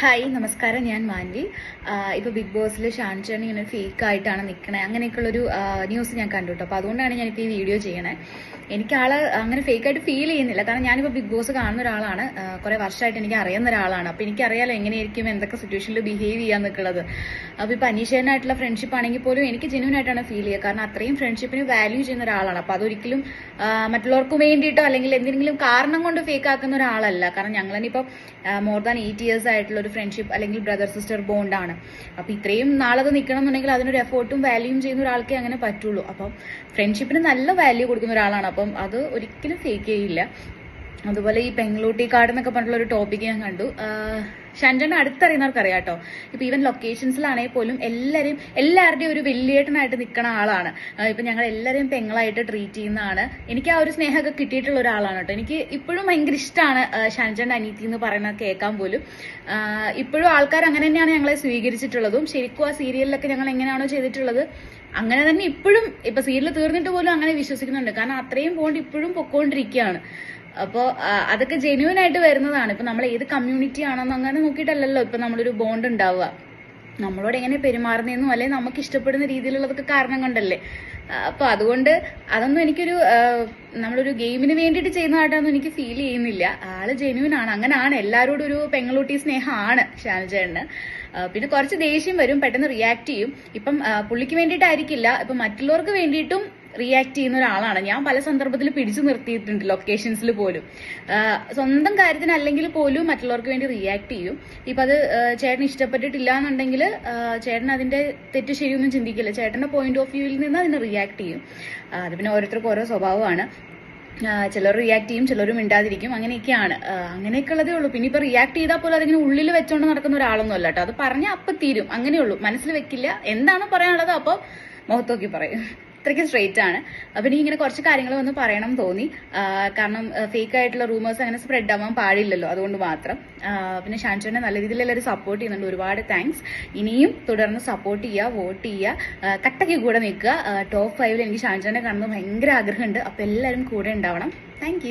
Hi നമസ്കാരം. ഞാൻ മാൻവി. ഇപ്പോൾ ഇപ്പൊ ബിഗ് ബോസിൽ ഷാൻചേണി ഇങ്ങനെ ഫേക്ക് ആയിട്ടാണ് നിൽക്കണേ അങ്ങനെയൊക്കെയുള്ളൊരു ന്യൂസ് ഞാൻ കണ്ടു കേട്ടോ അപ്പോൾ അതുകൊണ്ടാണ് ഞാനിപ്പോൾ ഈ വീഡിയോ ചെയ്യണേ. എനിക്ക് ആൾ അങ്ങനെ ഫേക്ക് ആയിട്ട് ഫീൽ ചെയ്യുന്നില്ല. കാരണം ഞാനിപ്പോൾ ബിഗ് ബോസ് കാണുന്ന ഒരാളാണ്. കുറേ വർഷമായിട്ട് എനിക്ക് അറിയുന്ന ഒരാളാണ്. അപ്പോൾ എനിക്കറിയാലോ എങ്ങനെയായിരിക്കും എന്തൊക്കെ സിറ്റുവേഷനിൽ ബിഹേവ് ചെയ്യാൻ നിൽക്കുന്നത് അപ്പോൾ ഇപ്പോൾ അനീഷേനായിട്ടുള്ള ഫ്രണ്ട്ഷിപ്പ് ആണെങ്കിൽ പോലും എനിക്ക് ജെന്യൂൻ ആയിട്ടാണ് ഫീൽ ചെയ്യുക. കാരണം അത്രയും ഫ്രണ്ട്ഷിപ്പിന് വാല്യൂ ചെയ്യുന്ന ഒരാളാണ്. അപ്പോൾ അതൊരിക്കലും മറ്റുള്ളവർക്ക് വേണ്ടിയിട്ടോ അല്ലെങ്കിൽ എന്തെങ്കിലും കാരണം കൊണ്ട് ഫേക്ക് ആക്കുന്ന ഒരാളല്ല. കാരണം ഞങ്ങൾ തന്നെയിപ്പോൾ മോർ ദാൻ എയ്റ്റ് ഇയേഴ്സ് ആയിട്ടുള്ള ഫ്രണ്ട്ഷിപ്പ് അല്ലെങ്കിൽ ബ്രദർ സിസ്റ്റർ ബോണ്ടാണ് അപ്പോൾ ഇത്രയും നാളത് നിൽക്കണം എന്നുണ്ടെങ്കിൽ അതിനൊരു എഫേർട്ടും വാല്യൂയും ചെയ്യുന്ന ഒരാൾക്കേ അങ്ങനെ പറ്റുള്ളൂ. അപ്പം ഫ്രണ്ട്ഷിപ്പിന് നല്ല വാല്യൂ കൊടുക്കുന്ന ഒരാളാണ്. അപ്പം അത് ഒരിക്കലും ഫേക്ക് ചെയ്യില്ല. അതുപോലെ ഈ പെങ്ങളൂട്ടി കാർഡ് എന്നൊക്കെ പറഞ്ഞിട്ടുള്ള ഒരു ടോപ്പിക് ഞാൻ കണ്ടു. ഷൻജന അടുത്തറിയുന്നവർക്ക് കേട്ടോ ഇപ്പൊ ഈവൻ ലൊക്കേഷൻസിലാണെങ്കിൽ പോലും എല്ലാവരെയും എല്ലാവരുടെയും ഒരു വെല്ലിയേട്ടനായിട്ട് നിൽക്കുന്ന ആളാണ്. ഇപ്പൊ ഞങ്ങൾ എല്ലാവരെയും പെങ്ങളായിട്ട് ട്രീറ്റ് ചെയ്യുന്നതാണ്. എനിക്ക് ആ ഒരു സ്നേഹമൊക്കെ കിട്ടിയിട്ടുള്ള ഒരാളാണ് കേട്ടോ. എനിക്ക് ഇപ്പോഴും ഭയങ്കര ഇഷ്ടമാണ് ഷൻജന്റെ അനീതി എന്ന് പറയുന്നത് കേൾക്കാൻ പോലും. ഇപ്പോഴും ആൾക്കാർ അങ്ങനെ തന്നെയാണ് ഞങ്ങളെ സ്വീകരിച്ചിട്ടുള്ളതും. ശരിക്കും ആ സീരിയലിലൊക്കെ ഞങ്ങൾ എങ്ങനെയാണോ ചെയ്തിട്ടുള്ളത് അങ്ങനെ തന്നെ ഇപ്പോഴും ഇപ്പൊ സീരിയൽ തീർന്നിട്ട് പോലും അങ്ങനെ വിശ്വസിക്കുന്നുണ്ട്. കാരണം അത്രയും പോണ്ട് ഇപ്പോഴും പൊക്കോണ്ടിരിക്കുകയാണ്. അപ്പോൾ അതൊക്കെ ജെന്യൂൻ ആയിട്ട് വരുന്നതാണ്. ഇപ്പൊ നമ്മൾ ഏത് കമ്മ്യൂണിറ്റി ആണെന്ന് അങ്ങനെ നോക്കിയിട്ടല്ലല്ലോ ഇപ്പൊ നമ്മളൊരു ബോണ്ട് ഉണ്ടാവുക. നമ്മളോട് എങ്ങനെ പെരുമാറുന്നതെന്നും അല്ലെങ്കിൽ നമുക്ക് ഇഷ്ടപ്പെടുന്ന രീതിയിലുള്ളതൊക്കെ കാരണം കൊണ്ടല്ലേ. അപ്പൊ അതുകൊണ്ട് അതൊന്നും എനിക്കൊരു നമ്മളൊരു ഗെയിമിന് വേണ്ടിയിട്ട് ചെയ്യുന്നതായിട്ടൊന്നും എനിക്ക് ഫീൽ ചെയ്യുന്നില്ല. ആൾ ജെന്യൂൻ ആണ്. അങ്ങനെയാണ് എല്ലാവരോടും ഒരു പെങ്ങളൂട്ടി സ്നേഹമാണ് ഷാനുചേട്ടന് പിന്നെ കുറച്ച് ദേഷ്യം വരും പെട്ടെന്ന് റിയാക്ട് ചെയ്യും. ഇപ്പം പുള്ളിക്ക് വേണ്ടിയിട്ടായിരിക്കില്ല. ഇപ്പം മറ്റുള്ളവർക്ക് വേണ്ടിയിട്ടും റിയാക്ട് ചെയ്യുന്ന ഒരാളാണ്. ഞാൻ പല സന്ദർഭത്തിൽ പിടിച്ചു നിർത്തിയിട്ടുണ്ട് ലൊക്കേഷൻസിൽ പോലും. സ്വന്തം കാര്യത്തിന് അല്ലെങ്കിൽ പോലും മറ്റുള്ളവർക്ക് വേണ്ടി റിയാക്ട് ചെയ്യും. ഇപ്പൊ അത് ചേട്ടൻ ഇഷ്ടപ്പെട്ടിട്ടില്ല എന്നുണ്ടെങ്കിൽ ചേട്ടൻ അതിന്റെ തെറ്റ് ശരിയൊന്നും ചിന്തിക്കില്ല. ചേട്ടന്റെ പോയിന്റ് ഓഫ് വ്യൂവിൽ നിന്ന് അതിന് റിയാക്ട് ചെയ്യും. അത് പിന്നെ ഓരോരുത്തർക്കും ഓരോ സ്വഭാവമാണ്. ചിലർ റിയാക്ട് ചെയ്യും ചിലർ മിണ്ടാതിരിക്കും. അങ്ങനെയൊക്കെയാണ്. അങ്ങനെയൊക്കെ ഉള്ളതേ ഉള്ളൂ. പിന്നെ ഇപ്പൊ റിയാക്ട് ചെയ്താൽ പോലും അതിങ്ങനെ ഉള്ളിൽ വെച്ചോണ്ട് നടക്കുന്ന ഒരാളൊന്നും അല്ല കേട്ടോ. അത് പറഞ്ഞാൽ അപ്പം തീരും. അങ്ങനെയുള്ളൂ. മനസ്സിൽ വെക്കില്ല. എന്താണോ പറയാനുള്ളത്? അപ്പോൾ മുഖത്തോക്കി പറയും. ഇത്രയ്ക്ക് സ്ട്രെയിറ്റ് ആണ്. അപ്പൊ ഇങ്ങനെ കുറച്ച് കാര്യങ്ങൾ വന്ന് പറയണം തോന്നി. കാരണം ഫേക്ക് ആയിട്ടുള്ള റൂമേഴ്സ് അങ്ങനെ സ്പ്രെഡ് ആവാൻ പാടില്ലല്ലോ അതുകൊണ്ട് മാത്രം. പിന്നെ ഷാൻചോനെ നല്ല രീതിയിൽ എല്ലാവരും സപ്പോർട്ട് ചെയ്യുന്നുണ്ട്. ഒരുപാട് താങ്ക്സ് ഇനിയും തുടർന്ന് സപ്പോർട്ട് ചെയ്യുക വോട്ട് ചെയ്യുക കട്ടയ്ക്ക് കൂടെ നിൽക്കുക. ടോപ്പ് ഫൈവിൽ എനിക്ക് ഷാൻചോനെ കാണുന്നത് ഭയങ്കര ആഗ്രഹമുണ്ട്. അപ്പൊ എല്ലാവരും കൂടെ ഉണ്ടാവണം. താങ്ക്